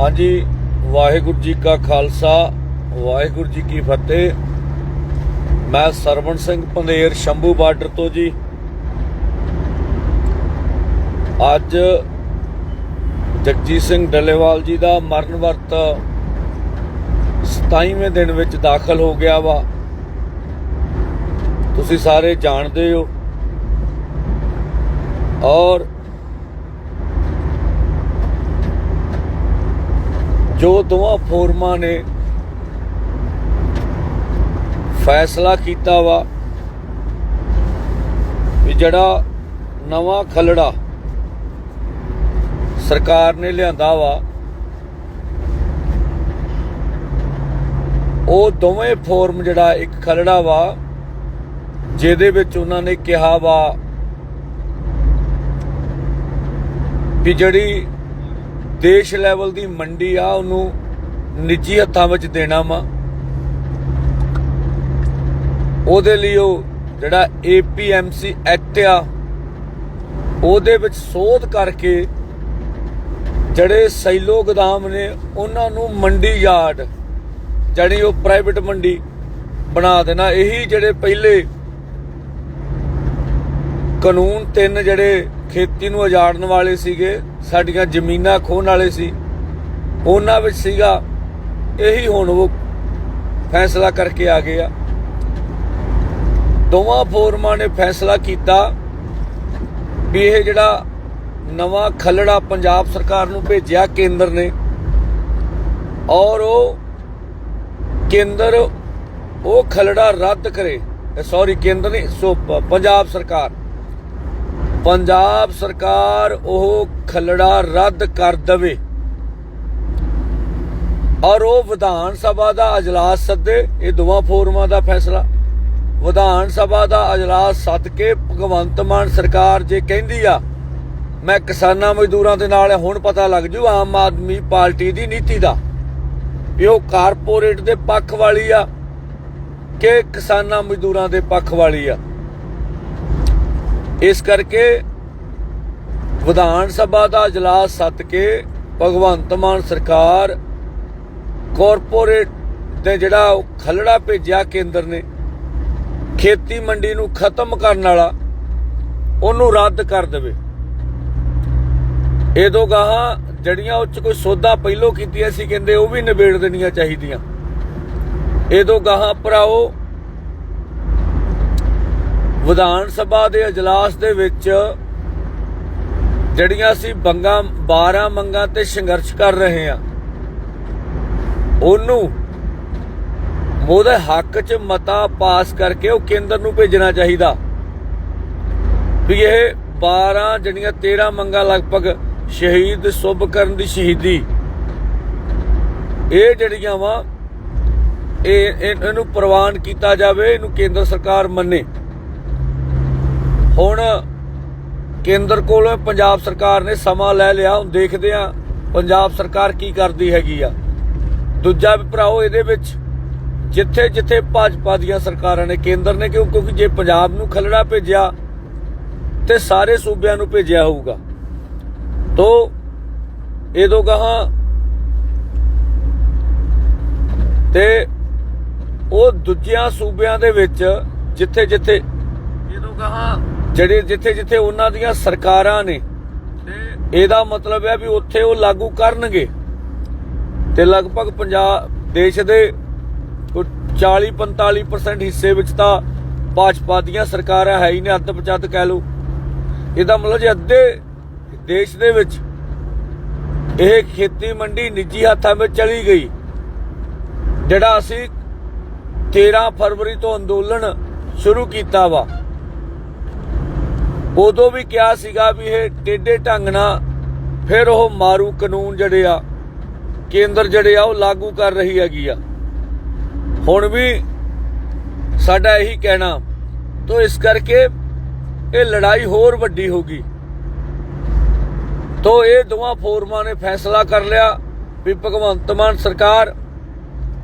ਹਾਂਜੀ, ਵਾਹਿਗੁਰੂ ਜੀ ਕਾ ਖਾਲਸਾ, ਵਾਹਿਗੁਰੂ ਜੀ ਕੀ ਫਤਿਹ। ਮੈਂ ਸਰਵਣ ਸਿੰਘ ਪੰਦੇਰ ਸ਼ੰਭੂ ਬਾਰਡਰ ਤੋਂ ਜੀ। ਅੱਜ ਜਗਜੀਤ ਸਿੰਘ ਡੱਲੇਵਾਲ ਜੀ ਦਾ ਮਰਨ ਵਰਤ 27ਵੇਂ ਦਿਨ ਵਿੱਚ ਦਾਖਲ ਹੋ ਗਿਆ ਵਾ। ਤੁਸੀਂ ਸਾਰੇ ਜਾਣਦੇ ਹੋ। ਔਰ ਜੋ ਦੋਵਾਂ ਫੋਰਮਾਂ ਨੇ ਫੈਸਲਾ ਕੀਤਾ ਵਾ ਵੀ ਜਿਹੜਾ ਨਵਾਂ ਖਲੜਾ ਸਰਕਾਰ ਨੇ ਲਿਆਂਦਾ ਵਾ, ਉਹ ਦੋਵੇਂ ਫੋਰਮ ਜਿਹੜਾ ਇੱਕ ਖਲੜਾ ਵਾ, ਜਿਹਦੇ ਵਿੱਚ ਉਹਨਾਂ ਨੇ ਕਿਹਾ ਵਾ ਵੀ ਜਿਹੜੀ ਦੇਸ਼ ਲੈਵਲ ਦੀ ਮੰਡੀ ਆ, ਉਹਨੂੰ ਨਿੱਜੀ ਹੱਥਾਂ ਵਿੱਚ ਦੇਣਾ ਵਾ। ਉਹਦੇ ਲਈ ਉਹ ਜਿਹੜਾ APMC ਐਕਟ ਆ, ਉਹਦੇ ਵਿੱਚ ਸੋਧ ਕਰਕੇ ਜਿਹੜੇ ਸੈਲੋ ਗੋਦਾਮ ਨੇ, ਉਹਨਾਂ ਨੂੰ ਮੰਡੀ ਯਾਰਡ ਜਿਹੜੀ ਉਹ ਪ੍ਰਾਈਵੇਟ ਮੰਡੀ ਬਣਾ ਦੇਣਾ। ਇਹੀ ਜਿਹੜੇ ਪਹਿਲੇ ਕਾਨੂੰਨ ਤਿੰਨ ਜਿਹੜੇ ਖੇਤੀ ਨੂੰ ਉਜਾੜਨ ਵਾਲੇ ਸੀਗੇ, ਸਾਡੀਆਂ ਜ਼ਮੀਨਾਂ ਖੋਹਣ ਵਾਲੇ ਸੀ। ਉਹਨਾਂ ਵਿੱਚ ਸੀਗਾ, ਇਹੀ ਹੁਣ ਉਹ ਫੈਸਲਾ ਕਰਕੇ ਆ ਗਏ ਆ। ਦੋਵਾਂ ਫੋਰਮਾਂ ਨੇ ਫੈਸਲਾ ਕੀਤਾ ਵੀ ਇਹ ਜਿਹੜਾ ਨਵਾਂ ਖਲੜਾ ਪੰਜਾਬ ਸਰਕਾਰ ਨੂੰ ਭੇਜਿਆ ਕੇਂਦਰ ਨੇ, ਔਰ ਉਹ ਕੇਂਦਰ ਉਹ ਖਲੜਾ ਰੱਦ ਕਰੇ। ਸੌਰੀ ਕੇਂਦਰ ਨਹੀਂ, ਸੋ ਪੰਜਾਬ ਸਰਕਾਰ। ਪੰਜਾਬ ਸਰਕਾਰ ਉਹ ਖਲੜਾ ਰੱਦ ਕਰ ਦਵੇ ਔਰ ਉਹ ਵਿਧਾਨ ਸਭਾ ਦਾ ਅਜਲਾਸ ਸੱਦੇ, ਇਹ ਦੋਵਾਂ ਫੋਰਮਾਂ ਦਾ ਫੈਸਲਾ। ਵਿਧਾਨ ਸਭਾ ਦਾ ਅਜਲਾਸ ਸੱਦ ਕੇ ਭਗਵੰਤ ਮਾਨ ਸਰਕਾਰ ਜੇ ਕਹਿੰਦੀ ਆ, ਮੈਂ ਕਿਸਾਨਾਂ ਮਜ਼ਦੂਰਾਂ ਦੇ ਨਾਲ ਹੁਣ ਪਤਾ ਲੱਗ ਜੂ ਆਮ ਆਦਮੀ ਪਾਰਟੀ ਦੀ ਨੀਤੀ ਦਾ। ਵੀ ਉਹ ਕਾਰਪੋਰੇਟ ਦੇ ਪੱਖ ਵਾਲੀ ਆ ਕਿ ਕਿਸਾਨਾਂ ਮਜ਼ਦੂਰਾਂ ਦੇ ਪੱਖ ਵਾਲੀ ਆ। ਇਸ ਕਰਕੇ ਵਿਧਾਨ ਸਭਾ ਦਾ اجلاس ਸੱਦ ਕੇ ਭਗਵੰਤ ਮਾਨ ਸਰਕਾਰ ਕਾਰਪੋਰੇਟ ਦੇ ਜਿਹੜਾ ਉਹ ਖਲੜਾ ਭੇਜਿਆ ਕੇਂਦਰ ਨੇ ਖੇਤੀ ਮੰਡੀ ਨੂੰ ਖਤਮ ਕਰਨ ਵਾਲਾ ਉਹਨੂੰ ਰੱਦ ਕਰ ਦੇਵੇ ਇਹ ਦੋ ਗਾਹਾਂ ਜੜੀਆਂ ਉੱਚ ਕੋਈ ਸੌਦਾ ਪਹਿਲੋਂ ਕੀਤੀਆਂ ਸੀ ਕਹਿੰਦੇ ਉਹ ਵੀ ਨਿਬੇੜ ਦੇਣੀਆਂ ਚਾਹੀਦੀਆਂ ਇਹ ਦੋ ਗਾਹਾਂ ਭਰਾਓ ਵਿਧਾਨ ਸਭਾ ਦੇ ਅਜਲਾਸ ਦੇ ਵਿੱਚ ਜਿਹੜੀਆਂ ਅਸੀਂ ਬੰਗਾ 12 ਮੰਗਾਂ ਤੇ ਸੰਘਰਸ਼ ਕਰ ਰਹੇ ਆ ਉਹਨੂੰ ਉਹਦੇ ਹੱਕ 'ਚ ਮਤਾ ਪਾਸ ਕਰਕੇ ਉਹ ਕੇਂਦਰ ਨੂੰ ਭੇਜਣਾ ਚਾਹੀਦਾ। ਵੀ ਇਹ 12 ਜਿਹੜੀਆਂ 13 ਮੰਗਾਂ ਲਗਭਗ ਸ਼ਹੀਦ ਸੁਭ ਕਰਨ ਦੀ ਸ਼ਹੀਦੀ, ਇਹ ਜਿਹੜੀਆਂ ਵਾ ਇਹ- ਇਹਨੂੰ ਪ੍ਰਵਾਨ ਕੀਤਾ ਜਾਵੇ, ਇਹਨੂੰ ਕੇਂਦਰ ਸਰਕਾਰ ਮੰਨੇ। ਹੁਣ ਕੇਂਦਰ ਕੋਲ ਪੰਜਾਬ ਸਰਕਾਰ ਨੇ ਸਮਾਂ ਲੈ ਲਿਆ, ਹੁਣ ਦੇਖਦੇ ਆ ਪੰਜਾਬ ਸਰਕਾਰ ਕੀ ਕਰਦੀ ਹੈਗੀ ਆ। ਦੂਜਾ ਵੀ ਭਰਾਓ, ਇਹਦੇ ਵਿੱਚ ਜਿੱਥੇ ਜਿੱਥੇ ਭਾਜਪਾ ਦੀਆਂ ਸਰਕਾਰਾਂ ਨੇ, ਕੇਂਦਰ ਨੇ, ਕਿਉਂ? ਕਿਉਂਕਿ ਜੇ ਪੰਜਾਬ ਨੂੰ ਖਲੜਾ ਭੇਜਿਆ ਤੇ ਸਾਰੇ ਸੂਬਿਆਂ ਨੂੰ ਭੇਜਿਆ ਹੋਊਗਾ। ਤੋ ਇਹ ਦੋ ਤੇ ਉਹ ਦੂਜਿਆਂ ਸੂਬਿਆਂ ਦੇ ਵਿੱਚ ਜਿੱਥੇ ਜਿੱਥੇ ਇਹ ਦੋ ਜਿਹੜੇ ਜਿੱਥੇ ਜਿੱਥੇ ਉਹਨਾਂ ਦੀਆਂ ਸਰਕਾਰਾਂ ਨੇ ਇਹਦਾ ਮਤਲਬ ਹੈ ਵੀ ਉੱਥੇ ਉਹ ਲਾਗੂ ਕਰਨਗੇ। ਤੇ ਲਗਭਗ ਪੰਜਾਬ ਦੇਸ਼ ਦੇ 40 45% ਹਿੱਸੇ ਵਿੱਚ ਤਾਂ ਭਾਜਪਾ ਦੀਆਂ ਸਰਕਾਰਾਂ ਹੈ ਹੀ ਨੇ ਅੱਧ ਪਚੱਧ ਕਹਿ ਲਓ। ਇਹਦਾ ਮਤਲਬ ਜੇ ਅੱਧੇ ਦੇਸ਼ ਦੇ ਵਿੱਚ ਇਹ ਖੇਤੀ ਮੰਡੀ ਨਿੱਜੀ ਹੱਥਾਂ ਵਿੱਚ ਚਲੀ ਗਈ ਜਿਹੜਾ ਅਸੀਂ 13 ਫਰਵਰੀ ਤੋਂ ਅੰਦੋਲਨ ਸ਼ੁਰੂ ਕੀਤਾ ਵਾ ਉਦੋਂ ਵੀ ਕਿਹਾ ਸੀਗਾ ਵੀ ਇਹ ਟੇਡੇ ਢੰਗ ਨਾਲ ਫਿਰ ਉਹ ਮਾਰੂ ਕਾਨੂੰਨ ਜਿਹੜੇ ਆ, ਕੇਂਦਰ ਜਿਹੜੇ ਆ ਉਹ ਲਾਗੂ ਕਰ ਰਹੀ ਹੈਗੀ ਆ। ਹੁਣ ਵੀ ਸਾਡਾ ਇਹੀ ਕਹਿਣਾ, ਤੋਂ ਇਸ ਕਰਕੇ ਇਹ ਲੜਾਈ ਹੋਰ ਵੱਡੀ ਹੋਗੀ ਤੋਂ ਇਹ ਦੋਵਾਂ ਫੋਰਮਾਂ ਨੇ ਫੈਸਲਾ ਕਰ ਲਿਆ ਵੀ ਭਗਵੰਤ ਮਾਨ ਸਰਕਾਰ,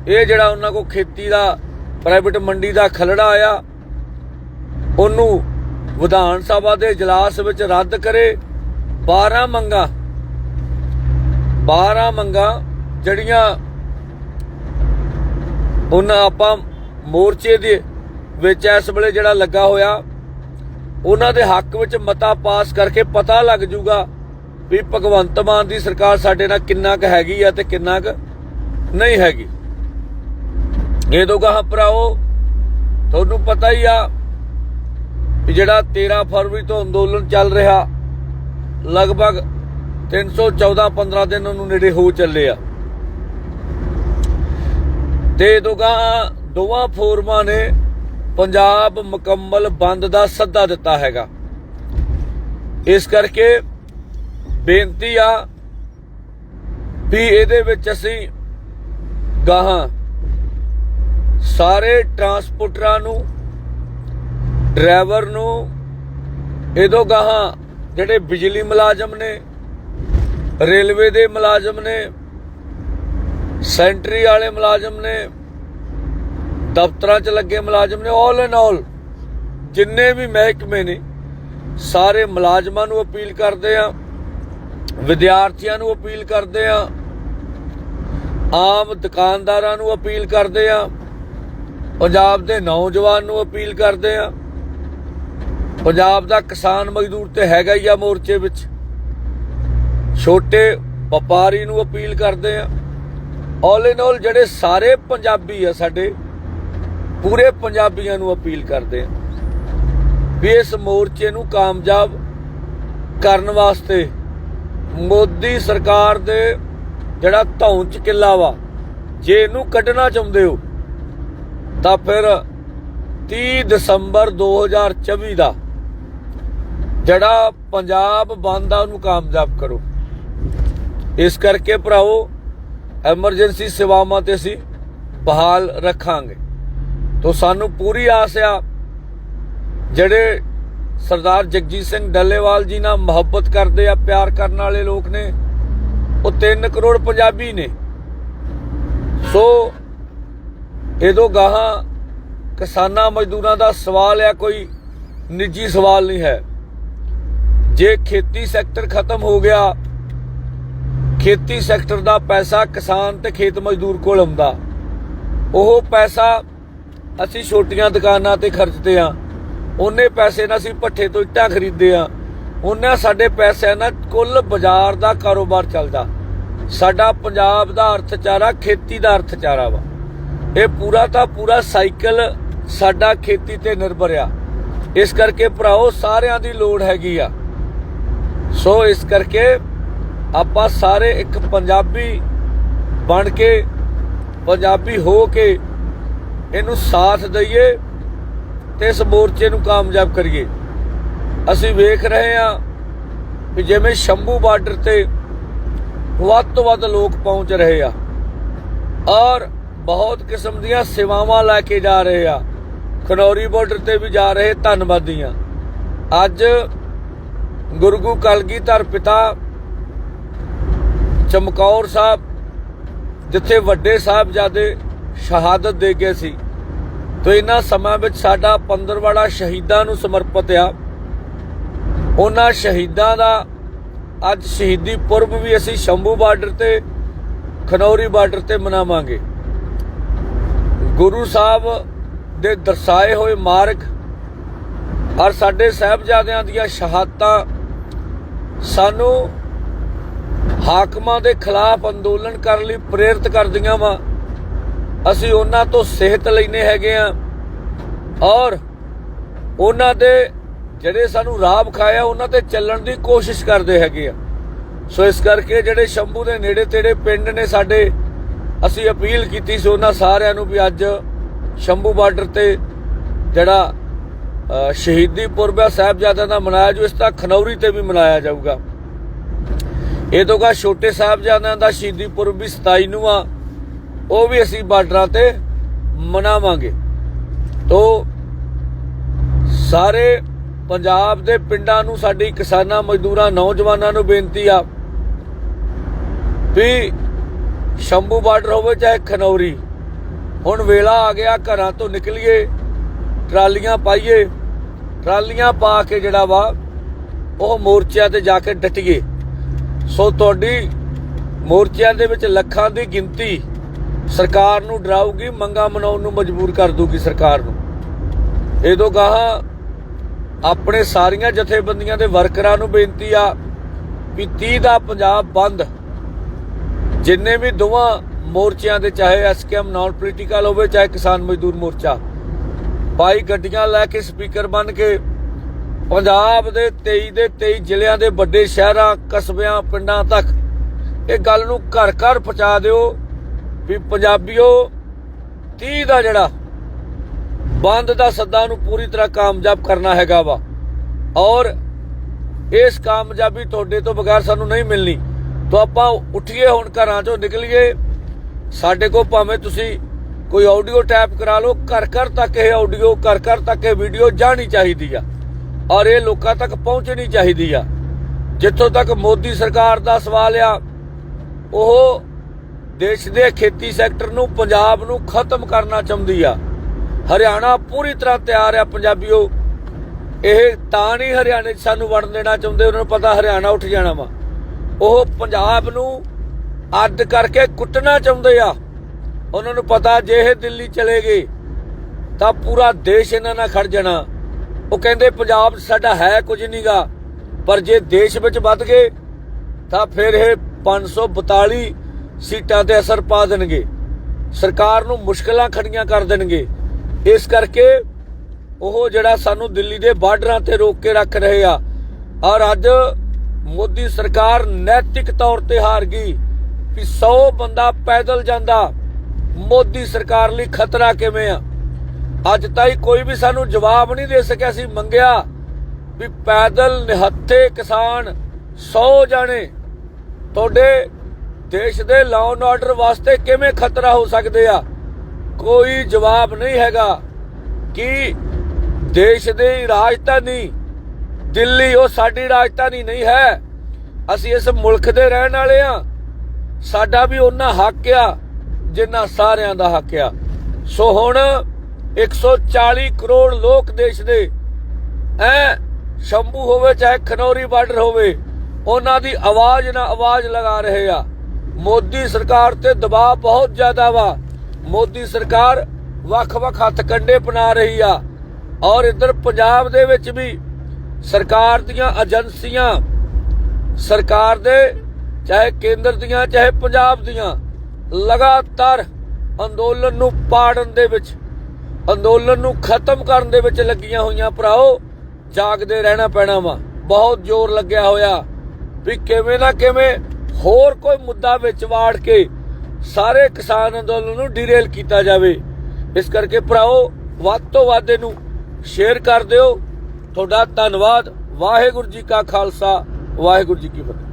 ਇਹ ਜਿਹੜਾ ਉਹਨਾਂ ਕੋ ਖੇਤੀ ਦਾ ਪ੍ਰਾਈਵੇਟ ਮੰਡੀ ਦਾ ਖਲੜਾ ਆਇਆ, ਉਹਨੂੰ ਵਿਧਾਨ ਸਭਾ ਦੇ ਇਜਲਾਸ ਵਿੱਚ ਰੱਦ ਕਰੇ। 12 ਮੰਗਾਂ 12 ਮੰਗਾਂ ਜਿਹੜੀਆਂ ਉਹਨਾਂ ਆਪਾਂ ਮੋਰਚੇ ਦੇ ਵਿੱਚ ਇਸ ਵੇਲੇ ਜਿਹੜਾ ਲੱਗਾ ਹੋਇਆ, ਉਹਨਾਂ ਦੇ ਹੱਕ ਵਿੱਚ ਮਤਾ ਪਾਸ ਕਰਕੇ ਪਤਾ ਲੱਗ ਜੂਗਾ ਵੀ ਭਗਵੰਤ ਮਾਨ ਦੀ ਸਰਕਾਰ ਸਾਡੇ ਨਾਲ ਕਿੰਨਾ ਕੁ ਹੈਗੀ ਆ ਤੇ ਕਿੰਨਾ ਕੁ ਨਹੀਂ ਹੈਗੀ। ਇਹ ਦੋ ਗਾਹ ਭਰਾਓ ਤੁਹਾਨੂੰ ਪਤਾ ਹੀ ਆ ਜਿਹੜਾ 13 ਫਰਵਰੀ ਤੋਂ ਅੰਦੋਲਨ ਚੱਲ ਰਿਹਾ, ਲਗਭਗ 314 15 ਦਿਨ ਉਹਨੂੰ ਨੇੜੇ ਹੋ ਚੱਲੇ ਆ। ਤੇ ਦੋਗਾ, ਦੋਵਾਂ ਫੋਰਮਾਂ ਨੇ ਪੰਜਾਬ ਮੁਕੰਮਲ ਬੰਦ ਦਾ ਸੱਦਾ ਦਿੱਤਾ ਹੈਗਾ। ਇਸ ਕਰਕੇ ਬੇਨਤੀ ਆ ਵੀ ਇਹਦੇ ਵਿੱਚ ਅਸੀਂ ਗਾਹਾਂ ਸਾਰੇ ਟਰਾਂਸਪੋਰਟਰਾਂ ਨੂੰ ਡਰਾਈਵਰ ਨੂੰ ਇਹਦੋਂ ਗਾਹਾਂ ਜਿਹੜੇ ਬਿਜਲੀ ਮੁਲਾਜ਼ਮ ਨੇ, ਰੇਲਵੇ ਦੇ ਮੁਲਾਜ਼ਮ ਨੇ, ਸੈਂਟਰੀ ਵਾਲੇ ਮੁਲਾਜ਼ਮ ਨੇ, ਦਫ਼ਤਰਾਂ 'ਚ ਲੱਗੇ ਮੁਲਾਜ਼ਮ ਨੇ ਆਲ ਐਂਡ ਆਲ ਜਿੰਨੇ ਵੀ ਮਹਿਕਮੇ ਨੇ, ਸਾਰੇ ਮੁਲਾਜ਼ਮਾਂ ਨੂੰ ਅਪੀਲ ਕਰਦੇ ਆ, ਵਿਦਿਆਰਥੀਆਂ ਨੂੰ ਅਪੀਲ ਕਰਦੇ ਆ, ਆਮ ਦੁਕਾਨਦਾਰਾਂ ਨੂੰ ਅਪੀਲ ਕਰਦੇ ਆ, ਪੰਜਾਬ ਦੇ ਨੌਜਵਾਨ ਨੂੰ ਅਪੀਲ ਕਰਦੇ ਆ ਪੰਜਾਬ ਦਾ ਕਿਸਾਨ ਮਜ਼ਦੂਰ ਤੇ ਹੈਗਾ ਹੀ ਆ ਮੋਰਚੇ ਵਿੱਚ। ਛੋਟੇ ਵਪਾਰੀ ਨੂੰ ਅਪੀਲ ਕਰਦੇ ਆ। ਆਲ ਇਨ ਆਲ ਜਿਹੜੇ ਸਾਰੇ ਪੰਜਾਬੀ ਆ ਸਾਡੇ, ਪੂਰੇ ਪੰਜਾਬੀਆਂ ਨੂੰ ਅਪੀਲ ਕਰਦੇ ਆ ਵੀ ਇਸ ਮੋਰਚੇ ਨੂੰ ਕਾਮਯਾਬ ਕਰਨ ਵਾਸਤੇ ਮੋਦੀ ਸਰਕਾਰ ਦੇ ਜਿਹੜਾ ਧੌਂਚ ਕਿੱਲਾ ਵਾ, ਜੇ ਇਹਨੂੰ ਕੱਢਣਾ ਚਾਹੁੰਦੇ ਹੋ, ਤਾਂ ਫਿਰ 30 ਦਸੰਬਰ 2024 ਦਾ ਜਿਹੜਾ ਪੰਜਾਬ ਬੰਦ ਆ, ਉਹਨੂੰ ਕਾਮਯਾਬ ਕਰੋ। ਇਸ ਕਰਕੇ ਭਰਾਓ ਐਮਰਜੈਂਸੀ ਸੇਵਾਵਾਂ ਤੇ ਅਸੀਂ ਬਹਾਲ ਰੱਖਾਂਗੇ। ਤੋਂ ਸਾਨੂੰ ਪੂਰੀ ਆਸ ਆ, ਜਿਹੜੇ ਸਰਦਾਰ ਜਗਜੀਤ ਸਿੰਘ ਡੱਲੇਵਾਲ ਜੀ ਨਾਲ ਮੁਹੱਬਤ ਕਰਦੇ ਆ, ਪਿਆਰ ਕਰਨ ਵਾਲੇ ਲੋਕ ਨੇ, ਉਹ 3 ਕਰੋੜ ਪੰਜਾਬੀ ਨੇ। ਸੋ ਇਹਦੋਂ ਗਾਹਾਂ ਕਿਸਾਨਾਂ ਮਜ਼ਦੂਰਾਂ ਦਾ ਸਵਾਲ ਆ, ਕੋਈ ਨਿੱਜੀ ਸਵਾਲ ਨਹੀਂ ਹੈ। ਜੇ ਖੇਤੀ ਸੈਕਟਰ ਖਤਮ ਹੋ ਗਿਆ, ਖੇਤੀ ਸੈਕਟਰ ਦਾ ਪੈਸਾ ਕਿਸਾਨ ਤੇ ਖੇਤ ਮਜ਼ਦੂਰ ਕੋਲ ਆਉਂਦਾ। ਉਹ ਪੈਸਾ ਅਸੀਂ ਛੋਟੀਆਂ ਦੁਕਾਨਾਂ ਤੇ ਖਰਚਦੇ ਆ ਉਹਨੇ ਪੈਸੇ ਨਾਲ ਅਸੀਂ ਭੱਠੇ ਤੋਂ ਇੱਟਾਂ ਖਰੀਦਦੇ ਆ ਉਹਨਾਂ ਸਾਡੇ ਪੈਸਿਆਂ ਨਾਲ ਕੁੱਲ ਬਾਜ਼ਾਰ ਦਾ ਕਾਰੋਬਾਰ ਚੱਲਦਾ। ਸਾਡਾ ਪੰਜਾਬ ਦਾ ਅਰਥਚਾਰਾ ਖੇਤੀ ਦਾ ਅਰਥਚਾਰਾ ਵਾ। ਇਹ ਪੂਰਾ ਤਾਂ ਪੂਰਾ ਸਾਈਕਲ ਸਾਡਾ ਖੇਤੀ ਤੇ ਨਿਰਭਰ ਆ। ਇਸ ਕਰਕੇ ਭਰਾਓ, ਸਾਰਿਆਂ ਦੀ ਲੋੜ ਹੈਗੀ ਆ। ਸੋ ਇਸ ਕਰਕੇ ਆਪਾਂ ਸਾਰੇ ਇੱਕ ਪੰਜਾਬੀ ਬਣ ਕੇ, ਪੰਜਾਬੀ ਹੋ ਕੇ ਇਹਨੂੰ ਸਾਥ ਦਈਏ ਤੇ ਇਸ ਮੋਰਚੇ ਨੂੰ ਕਾਮਯਾਬ ਕਰੀਏ। ਅਸੀਂ ਵੇਖ ਰਹੇ ਹਾਂ ਕਿ ਜਿਵੇਂ ਸ਼ੰਭੂ ਬਾਰਡਰ ਤੇ ਵੱਧ ਤੋਂ ਵੱਧ ਲੋਕ ਪਹੁੰਚ ਰਹੇ ਆ ਔਰ ਬਹੁਤ ਕਿਸਮ ਦੀਆਂ ਸੇਵਾਵਾਂ ਲੈ ਕੇ ਜਾ ਰਹੇ ਆ। ਖਨੌਰੀ ਬਾਰਡਰ ਤੇ ਵੀ ਜਾ ਰਹੇ ਧੰਨਵਾਦੀਆਂ ਅੱਜ ਗੁਰਗੂ ਕਲਗੀਧਰ ਪਿਤਾ ਚਮਕੌਰ ਸਾਹਿਬ, ਜਿੱਥੇ ਵੱਡੇ ਸਾਹਿਬਜ਼ਾਦੇ ਸ਼ਹਾਦਤ ਦੇ ਗਏ ਸੀ, ਤੋ ਇਹਨਾਂ ਸਮਾਂ ਵਿੱਚ ਸਾਡਾ ਪੰਦਰਵਾੜਾ ਸ਼ਹੀਦਾਂ ਨੂੰ ਸਮਰਪਿਤ ਆ। ਉਹਨਾਂ ਸ਼ਹੀਦਾਂ ਦਾ ਅੱਜ ਸ਼ਹੀਦੀ ਪੁਰਬ ਵੀ ਅਸੀਂ ਸ਼ੰਭੂ ਬਾਰਡਰ ਤੇ, ਖਨੌਰੀ ਬਾਰਡਰ ਤੇ ਮਨਾਵਾਂਗੇ। ਗੁਰੂ ਸਾਹਿਬ ਦੇ ਦਰਸਾਏ ਹੋਏ ਮਾਰਗ, ਔਰ ਸਾਡੇ ਸਹਿਬਜ਼ਾਦਿਆਂ ਦੀਆਂ ਸ਼ਹਾਦਤਾਂ ਸਾਨੂੰ ਹਾਕਮਾਂ ਦੇ ਖਿਲਾਫ ਅੰਦੋਲਨ ਕਰਨ ਲਈ ਪ੍ਰੇਰਿਤ ਕਰਦੀਆਂ ਵਾ। ਅਸੀਂ ਉਹਨਾਂ ਤੋਂ ਸਿਹਤ ਲੈਨੇ ਹੈਗੇ ਆ। ਔਰ ਉਹਨਾਂ ਦੇ ਜਿਹੜੇ ਸਾਨੂੰ ਰਾਹ ਵਿਖਾਇਆ, ਉਹਨਾਂ ਤੇ ਚੱਲਣ ਦੀ ਕੋਸ਼ਿਸ਼ ਕਰਦੇ ਹੈਗੇ ਆ। ਸੋ ਇਸ ਕਰਕੇ ਜਿਹੜੇ ਸ਼ੰਭੂ ਦੇ ਨੇੜੇ ਤੇੜੇ ਪਿੰਡ ਨੇ ਸਾਡੇ, ਅਸੀਂ ਅਪੀਲ ਕੀਤੀ ਸੀ ਉਹਨਾਂ ਸਾਰਿਆਂ ਨੂੰ ਵੀ ਅੱਜ ਸ਼ੰਭੂ ਬਾਰਡਰ ਤੇ ਜਿਹੜਾ ਸ਼ਹੀਦੀ ਪੁਰਬ ਹੈ ਸਾਹਿਬਜ਼ਾਦਿਆਂ ਦਾ ਮਨਾਇਆ ਜੋ ਇਸ ਦਾ ਖਨੌਰੀ ਤੇ ਵੀ ਮਨਾਇਆ ਜਾਊਗਾ। ਇਹ ਤੋਂ ਕਾ ਛੋਟੇ ਸਾਹਿਬਜ਼ਾਦਿਆਂ ਦਾ ਸ਼ਹੀਦੀ ਪੁਰਬ ਵੀ 27 ਨੂੰ ਆ, ਉਹ ਵੀ ਅਸੀਂ ਬਾਰਡਰਾਂ ਤੇ ਮਨਾਵਾਂਗੇ। ਤੋਂ ਸਾਰੇ ਪੰਜਾਬ ਦੇ ਪਿੰਡਾਂ ਨੂੰ, ਸਾਡੀ ਕਿਸਾਨਾਂ, ਮਜ਼ਦੂਰਾਂ, ਨੌਜਵਾਨਾਂ ਨੂੰ ਬੇਨਤੀ ਆ ਵੀ ਸ਼ੰਭੂ ਬਾਰਡਰ ਹੋਵੇ, ਚਾਹੇ ਖਨੌਰੀ। ਹੁਣ ਵੇਲਾ ਆ ਗਿਆ, ਘਰਾਂ ਤੋਂ ਨਿਕਲੀਏ। ਟਰਾਲੀਆਂ ਪਾਈਏ, ਟਰਾਲੀਆਂ ਪਾ ਕੇ ਜਿਹੜਾ ਵਾ, ਉਹ ਮੋਰਚਿਆਂ ਤੇ ਜਾ ਕੇ ਡਟੀਏ। ਸੋ ਤੁਹਾਡੀ ਮੋਰਚਿਆਂ ਦੇ ਵਿੱਚ ਲੱਖਾਂ ਦੀ ਗਿਣਤੀ ਸਰਕਾਰ ਨੂੰ ਡਰਾਊਗੀ, ਮੰਗਾ ਮਨਾਉਣ ਨੂੰ ਮਜਬੂਰ ਕਰ ਦੂਗੀ ਸਰਕਾਰ ਨੂੰ। ਇਹ ਤੋਂ ਗਾਹਾਂ ਆਪਣੇ ਸਾਰੀਆਂ ਜਥੇਬੰਦੀਆਂ ਦੇ ਵਰਕਰਾਂ ਨੂੰ ਬੇਨਤੀ ਆ ਵੀ 30 ਦਾ ਪੰਜਾਬ ਬੰਦ। ਜਿੰਨੇ ਵੀ ਦੋਵਾਂ ਮੋਰਚਿਆਂ ਦੇ, ਚਾਹੇ ਐਸਕੇਐਮ ਨਾਨ ਪੋਲੀਟੀਕਲ ਹੋਵੇ, ਚਾਹੇ ਕਿਸਾਨ ਮਜ਼ਦੂਰ ਮੋਰਚਾ। ਬਾਈ ਗੱਡੀਆਂ ਲੈ ਕੇ ਸਪੀਕਰ ਬਣ ਕੇ ਪੰਜਾਬ ਦੇ 23 ਦੇ 23 ਜ਼ਿਲ੍ਹਿਆਂ ਦੇ ਵੱਡੇ ਸ਼ਹਿਰਾਂ, ਕਸਬਿਆਂ, ਪਿੰਡਾਂ ਤੱਕ ਇਹ ਗੱਲ ਨੂੰ ਘਰ ਘਰ ਪਹੁੰਚਾ ਦਿਓ ਵੀ ਪੰਜਾਬੀਓ 30 ਦਾ ਜਿਹੜਾ ਬੰਦ ਦਾ ਸੱਦਾ ਨੂੰ ਪੂਰੀ ਤਰ੍ਹਾਂ ਕਾਮਯਾਬ ਕਰਨਾ ਹੈਗਾ ਵਾ। ਔਰ ਇਸ ਕਾਮਯਾਬੀ ਤੁਹਾਡੇ ਤੋਂ ਬਗੈਰ ਸਾਨੂੰ ਨਹੀਂ ਮਿਲਣੀ। ਤਾਂ ਆਪਾਂ ਉੱਠੀਏ ਹੁਣ ਘਰਾਂ ਚੋਂ ਨਿਕਲੀਏ। ਸਾਡੇ ਕੋਲ ਭਾਵੇਂ ਤੁਸੀਂ ਕੋਈ ਆਡੀਓ ਟੈਪ ਕਰਾ ਲਓ, ਘਰ ਘਰ ਤੱਕ ਇਹ ਆਡੀਓ ਘਰ ਘਰ ਤੱਕ ਇਹ ਵੀਡੀਓ ਜਾਣੀ ਚਾਹੀਦੀ ਆ। ਔਰ ਇਹ ਲੋਕਾਂ ਤੱਕ ਪਹੁੰਚਣੀ ਚਾਹੀਦੀ ਆ। ਜਿੱਥੋਂ ਤੱਕ ਮੋਦੀ ਸਰਕਾਰ ਦਾ ਸਵਾਲ ਆ, ਉਹ ਦੇਸ਼ ਦੇ ਖੇਤੀ ਸੈਕਟਰ ਨੂੰ, ਪੰਜਾਬ ਨੂੰ ਖਤਮ ਕਰਨਾ ਚਾਹੁੰਦੀ ਆ। ਹਰਿਆਣਾ ਪੂਰੀ ਤਰ੍ਹਾਂ ਤਿਆਰ ਆ, ਪੰਜਾਬੀਓ। ਇਹ ਤਾਂ ਨਹੀਂ ਹਰਿਆਣੇ 'ਚ ਸਾਨੂੰ ਵੜਨ ਦੇਣਾ ਚਾਹੁੰਦੇ, ਉਹਨਾਂ ਨੂੰ ਪਤਾ ਹਰਿਆਣਾ ਉੱਠ ਜਾਣਾ ਵਾ। ਉਹ ਪੰਜਾਬ ਨੂੰ ਅੱਡ ਕਰਕੇ ਕੁੱਟਣਾ ਚਾਹੁੰਦੇ ਆ। ਉਹਨਾਂ ਨੂੰ ਪਤਾ ਜੇ ਇਹ ਦਿੱਲੀ ਚਲੇ ਗਏ, ਤਾਂ ਪੂਰਾ ਦੇਸ਼ ਇਹਨਾਂ ਨਾਲ ਖੜ ਜਾਣਾ। ਉਹ ਕਹਿੰਦੇ, ਪੰਜਾਬ ਸਾਡਾ ਹੈ ਕੁਝ ਨਹੀਂਗਾ ਪਰ ਜੇ ਦੇਸ਼ ਵਿੱਚ ਵੱਧ ਗਏ, ਤਾਂ ਫਿਰ ਇਹ 542 ਸੀਟਾਂ ਤੇ ਅਸਰ ਪਾ ਦੇਣਗੇ। ਸਰਕਾਰ ਨੂੰ ਮੁਸ਼ਕਲਾਂ ਖੜੀਆਂ ਕਰ ਦੇਣਗੇ। ਇਸ ਕਰਕੇ ਉਹ ਜਿਹੜਾ ਸਾਨੂੰ ਦਿੱਲੀ ਦੇ ਬਾਰਡਰਾਂ ਤੇ ਰੋਕ ਕੇ ਰੱਖ ਰਹੇ ਆ, ਔਰ ਅੱਜ ਮੋਦੀ ਸਰਕਾਰ ਨੈਤਿਕ ਤੌਰ ਤੇ ਹਾਰ ਗਈ ਵੀ 100 ਬੰਦਾ ਪੈਦਲ ਜਾਂਦਾ। ਮੋਦੀ ਸਰਕਾਰ ਲਈ ਖਤਰਾ ਕਿਵੇਂ ਆ? ਅੱਜ ਤਾਈ ਕੋਈ ਵੀ ਸਾਨੂੰ ਜਵਾਬ ਨਹੀਂ ਦੇ ਸਕਿਆ। ਸੀ ਮੰਗਿਆ ਵੀ ਪੈਦਲ ਨਿਹੱਥੇ ਕਿਸਾਨ 100 ਜਾਣੇ ਤੁਹਾਡੇ ਦੇਸ਼ ਦੇ ਲਾਅ ਐਂਡ ਆਰਡਰ ਵਾਸਤੇ ਕਿਵੇਂ ਖਤਰਾ ਹੋ ਸਕਦੇ ਆ? ਕੋਈ ਜਵਾਬ ਨਹੀਂ ਹੈਗਾ ਕਿ ਦੇਸ਼ ਦੀ ਰਾਜਧਾਨੀ ਦਿੱਲੀ, ਉਹ ਸਾਡੀ ਰਾਜਧਾਨੀ ਨਹੀਂ ਹੈ। ਅਸੀਂ ਇਸ ਮੁਲਕ ਦੇ ਰਹਿਣ ਵਾਲੇ ਆ। ਸਾਡਾ ਵੀ ਉਹਨਾਂ ਹੱਕ ਆ ਜਿਨ੍ਹਾਂ ਸਾਰਿਆਂ ਦਾ ਹੱਕ ਆ। ਸੋ ਹੁਣ 140 ਕਰੋੜ ਲੋਕ ਦੇਸ਼ ਦੇ, ਐ ਸ਼ੰਭੂ ਹੋਵੇ, ਚਾਹੇ ਖਨੌਰੀ ਬਾਰਡਰ ਹੋਵੇ, ਉਹਨਾਂ ਦੀ ਆਵਾਜ਼ ਨਾਲ ਆਵਾਜ਼ ਲਗਾ ਰਹੇ ਆ। ਮੋਦੀ ਸਰਕਾਰ ਤੇ ਦਬਾਅ ਬਹੁਤ ਜ਼ਿਆਦਾ ਵਾ। ਮੋਦੀ ਸਰਕਾਰ ਵੱਖ-ਵੱਖ ਹੱਥ ਕੰਡੇ ਬਣਾ ਰਹੀ ਆ। ਔਰ ਇਧਰ ਪੰਜਾਬ ਦੇ ਵਿੱਚ ਵੀ ਸਰਕਾਰ ਦੀਆਂ ਏਜੰਸੀਆਂ, ਸਰਕਾਰ ਦੇ, ਚਾਹੇ ਕੇਂਦਰ ਦੀਆਂ, ਚਾਹੇ ਪੰਜਾਬ ਦੀਆਂ ਲਗਾਤਾਰ ਅੰਦੋਲਨ ਨੂੰ ਪਾੜਨ ਦੇ ਵਿੱਚ, ਅੰਦੋਲਨ ਨੂੰ ਖਤਮ ਕਰਨ ਦੇ ਵਿੱਚ ਲੱਗੀਆਂ ਹੋਈਆਂ ਭਰਾਓ, ਜਾਗਦੇ ਰਹਿਣਾ ਪੈਣਾ ਵਾ। ਬਹੁਤ ਜ਼ੋਰ ਲੱਗਿਆ ਹੋਇਆ ਵੀ ਕਿਵੇਂ ਨਾ ਕਿਵੇਂ ਹੋਰ ਕੋਈ ਮੁੱਦਾ ਵਿੱਚ ਵਾੜ ਕੇ ਸਾਰੇ ਕਿਸਾਨ ਅੰਦੋਲਨ ਨੂੰ ਡਿਰੇਲ ਕੀਤਾ ਜਾਵੇ। ਇਸ ਕਰਕੇ ਭਰਾਓ, ਵੱਧ ਤੋਂ ਵੱਧ ਇਹਨੂੰ ਸ਼ੇਅਰ ਕਰ ਦਿਓ। ਤੁਹਾਡਾ ਧੰਨਵਾਦ। ਵਾਹਿਗੁਰੂ ਜੀ ਕਾ ਖਾਲਸਾ, ਵਾਹਿਗੁਰੂ ਜੀ ਕੀ ਫਤਿਹ।